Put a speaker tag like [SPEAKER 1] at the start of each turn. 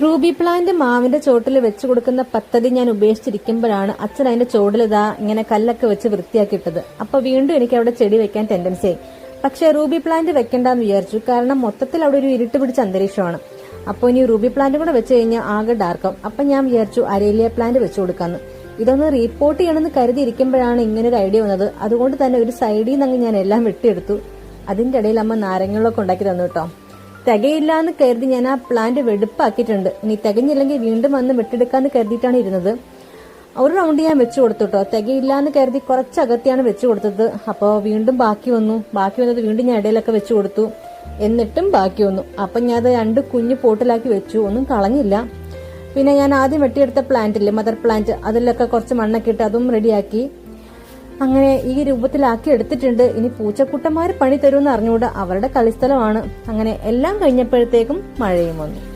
[SPEAKER 1] Ruby plant മാവിന്റെ ചോട്ടിൽ വെച്ച് കൊടുക്കുന്ന പദ്ധതി ഞാൻ ഉപേക്ഷിച്ചിരിക്കുമ്പോഴാണ് അച്ഛൻ അതിന്റെ ചോട്ടിൽ ഇതാ ഇങ്ങനെ കല്ലൊക്കെ വെച്ച് വൃത്തിയാക്കിയിട്ടത്. അപ്പൊ വീണ്ടും എനിക്ക് അവിടെ ചെടി വെക്കാൻ ടെൻഡൻസി ആയി. പക്ഷെ റൂബി പ്ലാന്റ് വെക്കണ്ടെന്ന് വിചാരിച്ചു. കാരണം മൊത്തത്തിൽ അവിടെ ഒരു ഇരുട്ട് പിടിച്ച അന്തരീക്ഷമാണ്. അപ്പോൾ ഇനി റൂബി പ്ലാന്റ് കൂടെ വെച്ച് കഴിഞ്ഞാൽ ആകെ ഡാർക്കും അപ്പൊ ഞാൻ വിചാരിച്ചു അരേലിയ പ്ലാന്റ് വെച്ച് കൊടുക്കാന്ന്. ഇതൊന്ന് റിപ്പോർട്ട് ചെയ്യണമെന്ന് കരുതിയിരിക്കുമ്പോഴാണ് ഇങ്ങനെ ഒരു ഐഡിയ വന്നത്. അതുകൊണ്ട് തന്നെ ഒരു സൈഡിൽ നിന്ന് ഞാൻ എല്ലാം വെട്ടിയെടുത്തു. അതിന്റെ ഇടയിൽ അമ്മ നാരങ്ങളൊക്കെ ഉണ്ടാക്കി തന്നു കേട്ടോ. തികയില്ല എന്ന് കരുതി ഞാൻ ആ പ്ലാന്റ് വെടുപ്പാക്കിയിട്ടുണ്ട്. ഇനി തികഞ്ഞില്ലെങ്കിൽ വീണ്ടും വന്ന് വെട്ടെടുക്കാന്ന് കരുതിയിട്ടാണ് ഇരുന്നത്. ഒരു റൗണ്ട് ഞാൻ വെച്ചു കൊടുത്തു കേട്ടോ തികയില്ല എന്ന് കരുതി കുറച്ച് അകത്തിയാണ് വെച്ചു കൊടുത്തത്. അപ്പോൾ വീണ്ടും ബാക്കി വന്നു. ബാക്കി വന്നത് വീണ്ടും ഞാൻ ഇടയിലൊക്കെ വെച്ചു കൊടുത്തു. എന്നിട്ടും ബാക്കി വന്നു. അപ്പം ഞാൻ അത് രണ്ട് കുഞ്ഞ് പോട്ടിലാക്കി വെച്ചു. ഒന്നും കളഞ്ഞില്ല. പിന്നെ ഞാൻ ആദ്യം വെട്ടിയെടുത്ത പ്ലാന്റ് ഇല്ലേ മദർ പ്ലാന്റ് അതിലൊക്കെ കുറച്ച് മണ്ണൊക്കെ ഇട്ട് അതും റെഡിയാക്കി അങ്ങനെ ഈ രൂപത്തിലാക്കി എടുത്തിട്ടുണ്ട്. ഇനി പൂച്ചക്കുട്ടന്മാർ പണി തരുമെന്ന് അറിഞ്ഞുകൊണ്ട് അവരുടെ കളിസ്ഥലമാണ്. അങ്ങനെ എല്ലാം കഴിഞ്ഞപ്പോഴത്തേക്കും മഴയും വന്നു.